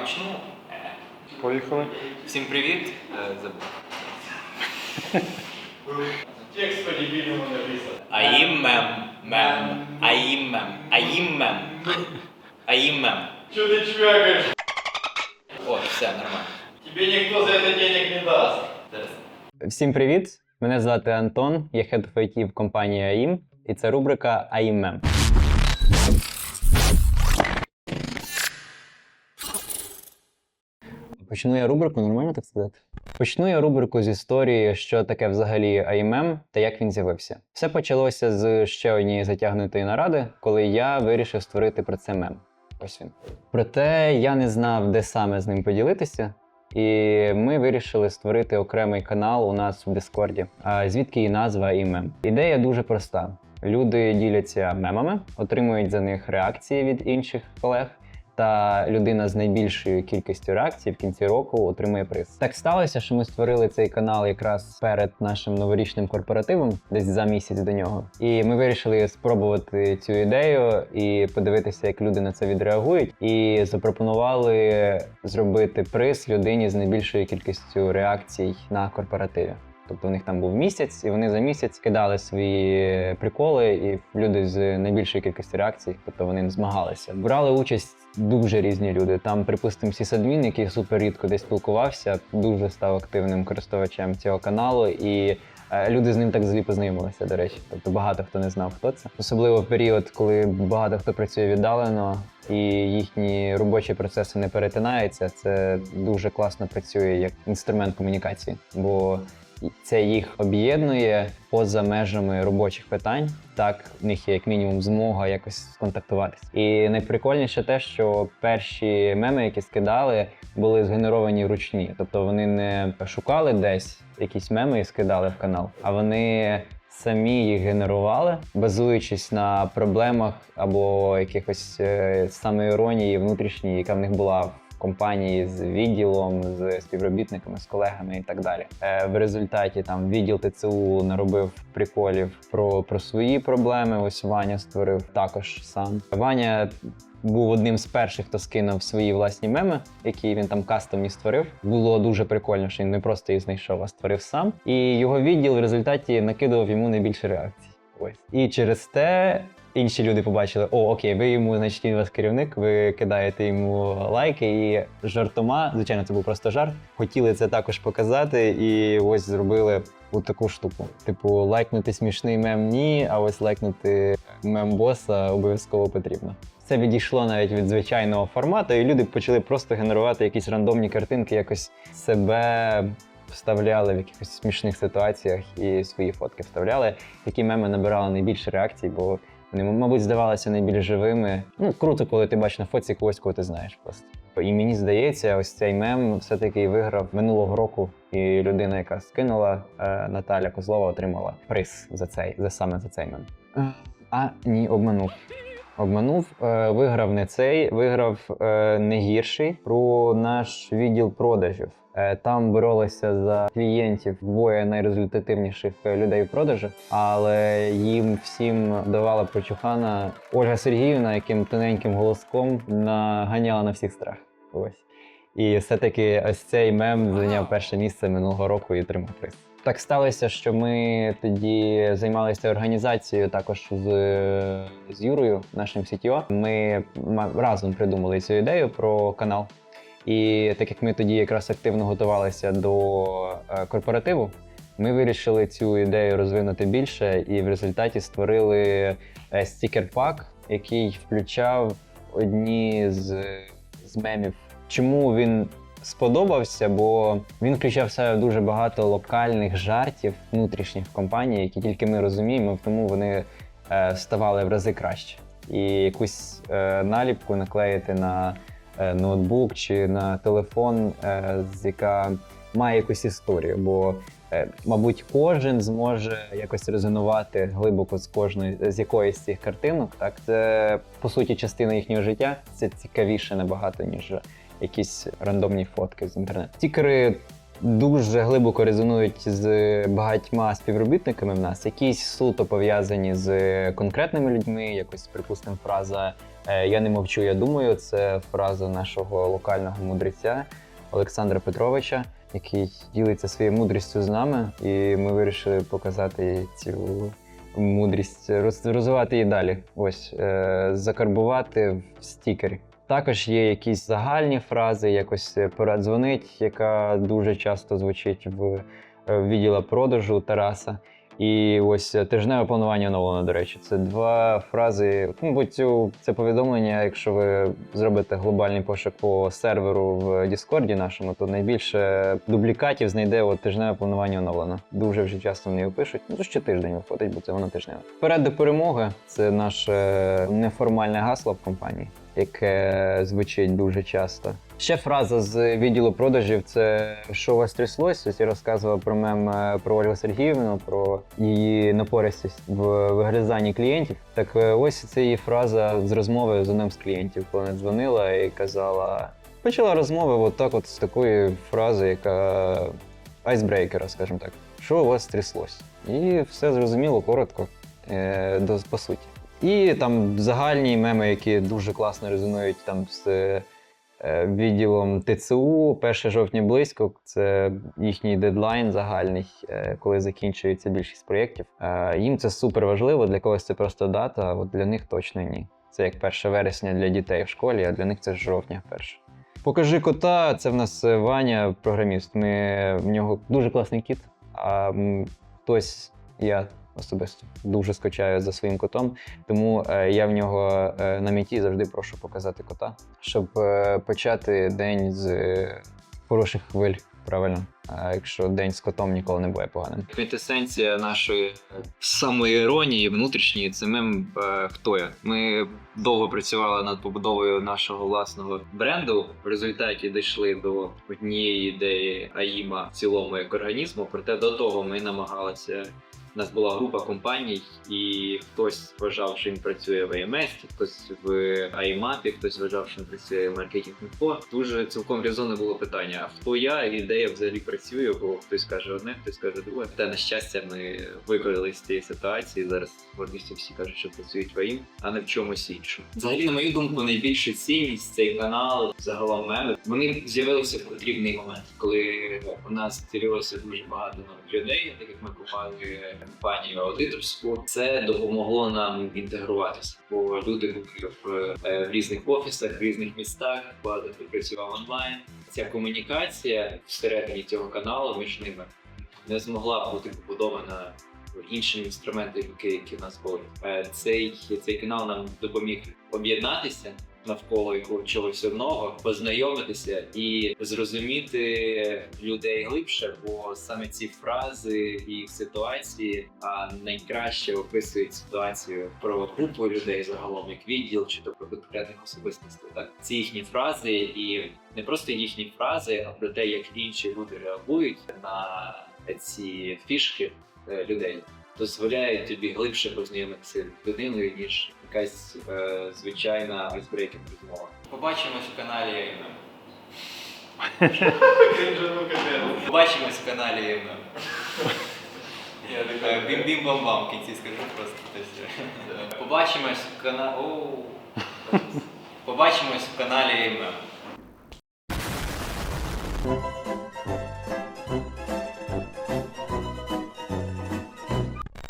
почну. Поїхали. Всім привіт. Е, Забув. Текст по дебильному написан. Аїм мем. Мем. Аїм мем. Аїм мем. Аїм мем. Че ты чвякаешь? О, все, нормально. Тебе никто за это денег не даст. Зараз. Всім привіт! Мене звати Антон, я Head of IT в компанії AIM, і це рубрика AIM Mem. Почну я рубрику, нормально так сказати? Почну я рубрику з історії, що таке взагалі AIMM та як він з'явився. Все почалося з ще однієї затягнутої наради, коли я вирішив створити про це мем. Ось він. Проте я не знав, де саме з ним поділитися. І ми вирішили створити окремий канал у нас в Дискорді, а звідки і назва і мем. Ідея дуже проста: люди діляться мемами, отримують за них реакції від інших колег. Та людина з найбільшою кількістю реакцій в кінці року отримує приз. Так сталося, що ми створили цей канал якраз перед нашим новорічним корпоративом, десь за місяць до нього. І ми вирішили спробувати цю ідею і подивитися, як люди на це відреагують. І запропонували зробити приз людині з найбільшою кількістю реакцій на корпоративі. Тобто у них там був місяць, і вони за місяць кидали свої приколи, і люди з найбільшою кількістю реакцій, тобто вони змагалися. Брали участь дуже різні люди. Там, припустимо, сісадмін, який супер рідко десь спілкувався, дуже став активним користувачем цього каналу, і е, люди з ним так взагалі познайомилися, до речі. Тобто багато хто не знав, хто це. Особливо в період, коли багато хто працює віддалено. І їхні робочі процеси не перетинаються. Це дуже класно працює як інструмент комунікації, бо це їх об'єднує поза межами робочих питань. Так, в них є як мінімум змога якось сконтактуватися. І найприкольніше те, що перші меми, які скидали, були згенеровані вручні. Тобто вони не шукали десь якісь меми і скидали в канал, а вони. Самі їх генерували, базуючись на проблемах або якихось е, самоіронії внутрішній, яка в них була компанії з відділом, з співробітниками, з колегами і так далі. Е, в результаті там відділ ТЦУ наробив приколів про, про свої проблеми. Ось Ваня створив також сам. Ваня був одним з перших, хто скинув свої власні меми, які він там кастомні створив. Було дуже прикольно, що він не просто їх знайшов, а створив сам. І його відділ в результаті накидував йому найбільше реакцій. Ось. І через те інші люди побачили: о, окей, ви йому, значить, він вас керівник, ви кидаєте йому лайки і жартома. Звичайно, це був просто жарт. Хотіли це також показати, і ось зробили от таку штуку. Типу, лайкнути смішний мем ні, а ось лайкнути мем боса обов'язково потрібно. Це відійшло навіть від звичайного формату, і люди почали просто генерувати якісь рандомні картинки, якось себе вставляли в якихось смішних ситуаціях і свої фотки вставляли. Такі меми набирали найбільше реакцій, бо вони, мабуть, здавалися найбільш живими. Ну, круто, коли ти бачиш на фоці когось, кого ти знаєш просто. І мені здається, ось цей мем все-таки виграв минулого року. І людина, яка скинула е, Наталя Козлова, отримала приз за цей, за саме за цей мем. Е, А ні, обманув. Обманув, е, виграв не цей, виграв не гірший про наш відділ продажів. Е, Там боролися за клієнтів двоє найрезультативніших е, людей в продажах, але їм всім давала прочухана Ольга Сергіївна, яким тоненьким голоском наганяла на всіх страх. Ось. І все-таки ось цей мем зайняв перше місце минулого року і отримав приз. Так сталося, що ми тоді займалися організацією також з, з Юрою, нашим CTO. Ми разом придумали цю ідею про канал. І так як ми тоді якраз активно готувалися до е, корпоративу, ми вирішили цю ідею розвинути більше і в результаті створили стікер-пак, який включав одні з, з мемів. Чому він сподобався? Бо він включав в себе дуже багато локальних жартів внутрішніх в компанії, які тільки ми розуміємо, тому вони е, ставали в рази краще. І якусь е, наліпку наклеїти на ноутбук чи на телефон, е, з яка має якусь історію. Бо, е, мабуть, кожен зможе якось резонувати глибоко з кожної з якоїсь з цих картинок. Так, це по суті частина їхнього життя. Це цікавіше набагато, ніж якісь рандомні фотки з інтернету. Стікери дуже глибоко резонують з багатьма співробітниками в нас, якісь суто пов'язані з конкретними людьми, якось, припустимо, фраза е, Я не мовчу, я думаю. Це фраза нашого локального мудреця Олександра Петровича, який ділиться своєю мудрістю з нами, і ми вирішили показати цю мудрість, роз- розвивати її далі. Ось е, закарбувати в стікері. Також є якісь загальні фрази, якось е, пора дзвонить, яка дуже часто звучить в е, відділа продажу Тараса. І ось е, тижневе планування оновлено, до речі. Це два фрази. Цю це повідомлення, якщо ви зробите глобальний пошук по серверу в Діскорді нашому, то найбільше дублікатів знайде от тижневе планування оновлено. Дуже вже часто вони його пишуть. Ну, ще тиждень виходить, бо це воно тижневе. Вперед до перемоги це наше неформальне гасло в компанії, яке звучить дуже часто. Ще фраза з відділу продажів це що у вас тряслось? Ось я розказував про мем е, про Ольгу Сергіївну, про її напористість в вигризанні клієнтів. Так е, ось це її фраза з розмови з одним з клієнтів, коли вона дзвонила і казала. Почала розмову от так, от з такої фрази, яка айсбрейкера, скажімо так. Що у вас тряслось? І все зрозуміло, коротко, е, до, по суті. І там загальні меми, які дуже класно резонують там з е, відділом ТЦУ. 1 жовтня близько. Це їхній дедлайн загальний, е, коли закінчується більшість проєктів. Е, Їм це супер важливо, для когось це просто дата, а от для них точно ні. Це як 1 вересня для дітей в школі, а для них це ж жовтня перше. Покажи кота, це в нас е, Ваня, програміст. Ми в нього дуже класний кіт. А хтось, я особисто дуже скучаю за своїм котом. Тому е, я в нього е, на меті завжди прошу показати кота, щоб е, почати день з хороших хвиль. Правильно, а якщо день з котом ніколи не буде поганим. Квінтесенція нашої самоіронії внутрішньої це мем хто я. Ми довго працювали над побудовою нашого власного бренду. В результаті дійшли до однієї ідеї АІМа в цілому як організму. Проте до того ми намагалися у нас була група компаній, і хтось вважав, що він працює в AMS, хтось в IMAP, хтось вважав, що він працює в маркетинг інфо. Дуже цілком резонне було питання: а хто я і де я взагалі працюю? Бо хтось каже одне, хтось каже друге. Та на щастя, ми викорили з цієї ситуації. Зараз гордістю всі кажуть, що працюють в AIM, а не в чомусь іншому. Взагалі, на мою думку, найбільша цінність цей канал, загалом меми, вони з'явилися в потрібний момент, коли у нас з'явилося дуже багато людей, так як ми купали компанію аудиторську. Це допомогло нам інтегруватися, бо люди в, е, в різних офісах, в різних містах, багато хто працював онлайн. Ця комунікація всередині цього каналу між ними не змогла бути побудована іншими інструментами, які, які в нас були. Е, Цей, цей канал нам допоміг об'єднатися навколо якого чогось одного, познайомитися і зрозуміти людей глибше, бо саме ці фрази і ситуації а, найкраще описують ситуацію про групу людей загалом, як відділ чи то про конкретних особистостей. Так ці їхні фрази, і не просто їхні фрази, а про те, як інші люди реагують на ці фішки е, людей. Дозволяє тобі глибше познайомитися з людиною, ніж якась е, звичайна айсбрейкінг розмова. Побачимось в каналі Євна. Побачимось в каналі Євна. Я така, Бім-бім-бам-бам в кінці скажу просто хтось. Побачимось в каналі. Побачимось в каналі Євна.